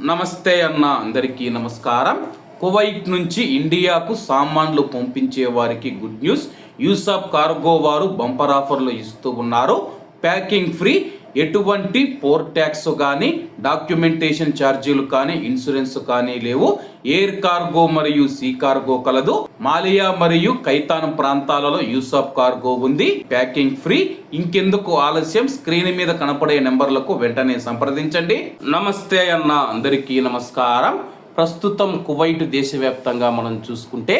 నమస్తే అన్న అందరికీ నమస్కారం. కువైట్ నుంచి ఇండియాకు సామాన్లు పంపించే వారికి గుడ్ న్యూస్. యూసఫ్ కార్గో వారు బంపర్ ఆఫర్లు ఇస్తూ ఉన్నారు. ప్యాకింగ్ ఫ్రీ ఎటువంటి పోర్ ట్యాక్స్ కానీ డాక్యుమెంటేషన్ ఛార్జీలు కానీ ఇన్సూరెన్స్ కానీ లేవు. ఎయిర్ కార్గో మరియు సీ కార్గో కలదు. మాలియా మరియు కైతాన్ ప్రాంతాలలో యూసఫ్ కార్గో ఉంది. ప్యాకింగ్ ఫ్రీ ఇంకెందుకు ఆలస్యం? స్క్రీన్ మీద కనపడే నెంబర్లకు వెంటనే సంప్రదించండి. నమస్తే అన్న అందరికీ నమస్కారం. ప్రస్తుతం కువైట్ దేశవ్యాప్తంగా మనం చూసుకుంటే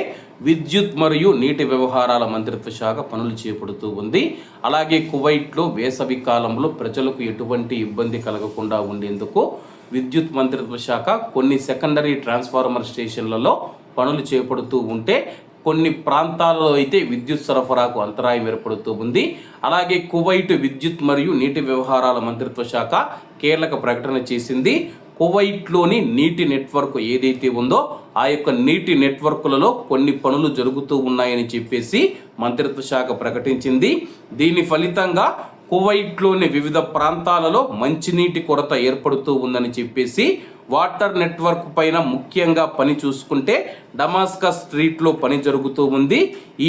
విద్యుత్ మరియు నీటి వ్యవహారాల మంత్రిత్వ శాఖ పనులు చేపడుతూ ఉంది. అలాగే కువైట్లో వేసవి కాలంలో ప్రజలకు ఎటువంటి ఇబ్బంది కలగకుండా ఉండేందుకు విద్యుత్ మంత్రిత్వ శాఖ కొన్ని సెకండరీ ట్రాన్స్ఫార్మర్ స్టేషన్లలో పనులు చేపడుతూ ఉంటే కొన్ని ప్రాంతాలలో అయితే విద్యుత్ సరఫరాకు అంతరాయం ఏర్పడుతూ ఉంది. అలాగే కువైట్ విద్యుత్ మరియు నీటి వ్యవహారాల మంత్రిత్వ శాఖ కీలక ప్రకటన చేసింది. కువైట్లోని నీటి నెట్వర్క్ ఏదైతే ఉందో ఆ యొక్క నీటి నెట్వర్క్లలో కొన్ని పనులు జరుగుతూ ఉన్నాయని చెప్పేసి మంత్రిత్వ శాఖ ప్రకటించింది. దీని ఫలితంగా కువైట్లోని వివిధ ప్రాంతాలలో మంచినీటి కొరత ఏర్పడుతూ ఉందని చెప్పేసి వాటర్ నెట్వర్క్ పైన ముఖ్యంగా పని చూసుకుంటే డమాస్కా స్ట్రీట్లో పని జరుగుతూ ఉంది.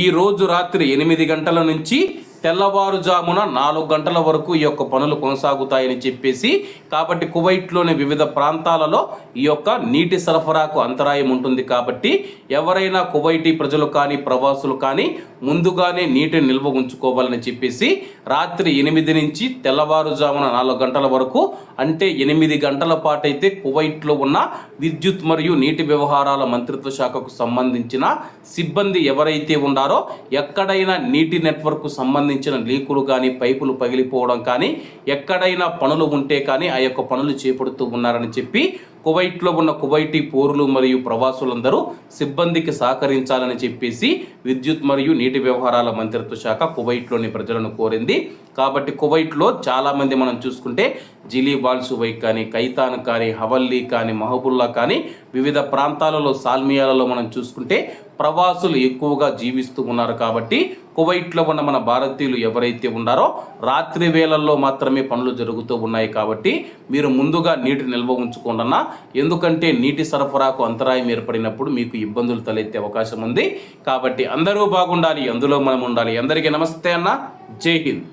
ఈ రోజు రాత్రి ఎనిమిది గంటల నుంచి తెల్లవారుజామున నాలుగు గంటల వరకు ఈ యొక్క పనులు కొనసాగుతాయని చెప్పేసి కాబట్టి కువైట్లోని వివిధ ప్రాంతాలలో ఈ యొక్క నీటి సరఫరాకు అంతరాయం ఉంటుంది కాబట్టి ఎవరైనా కువైటీ ప్రజలు కానీ ప్రవాసులు కానీ ముందుగానే నీటిని నిల్వ ఉంచుకోవాలని చెప్పేసి రాత్రి ఎనిమిది నుంచి తెల్లవారుజామున నాలుగు గంటల వరకు అంటే ఎనిమిది గంటల పాటైతే కువైట్లో ఉన్న విద్యుత్ మరియు నీటి వ్యవహారాల మంత్రిత్వ శాఖకు సంబంధించిన సిబ్బంది ఎవరైతే ఉన్నారో ఎక్కడైనా నీటి నెట్వర్క్ సంబంధించిన లీకులు కానీ పైపులు పగిలిపోవడం కానీ ఎక్కడైనా పనులు ఉంటే కానీ ఆ యొక్క పనులు చేపడుతూ ఉన్నారని చెప్పి కువైట్లో ఉన్న కువైటీ పౌరులు మరియు ప్రవాసులందరూ సిబ్బందికి సహకరించాలని చెప్పేసి విద్యుత్ మరియు నీటి వ్యవహారాల మంత్రిత్వ శాఖ కువైట్లోని ప్రజలను కోరింది. కాబట్టి కువైట్లో చాలామంది మనం చూసుకుంటే జిలీ బాల్సువై కానీ కైతాన్ కానీ హవల్లీ కానీ మహబుల్లా కానీ వివిధ ప్రాంతాలలో సాల్మియాలలో మనం చూసుకుంటే ప్రవాసులు ఎక్కువగా జీవిస్తూ ఉన్నారు కాబట్టి కువైట్లో ఉన్న మన భారతీయులు ఎవరైతే ఉన్నారో రాత్రి వేళల్లో మాత్రమే పనులు జరుగుతూ ఉన్నాయి కాబట్టి మీరు ముందుగా నీటి నిల్వ ఉంచుకోండన్నా ఎందుకంటే నీటి సరఫరాకు అంతరాయం ఏర్పడినప్పుడు మీకు ఇబ్బందులు తలెత్తే అవకాశం ఉంది. కాబట్టి అందరూ బాగుండాలి అందులో మనం ఉండాలి. అందరికీ నమస్తే అన్న. జై హింద్.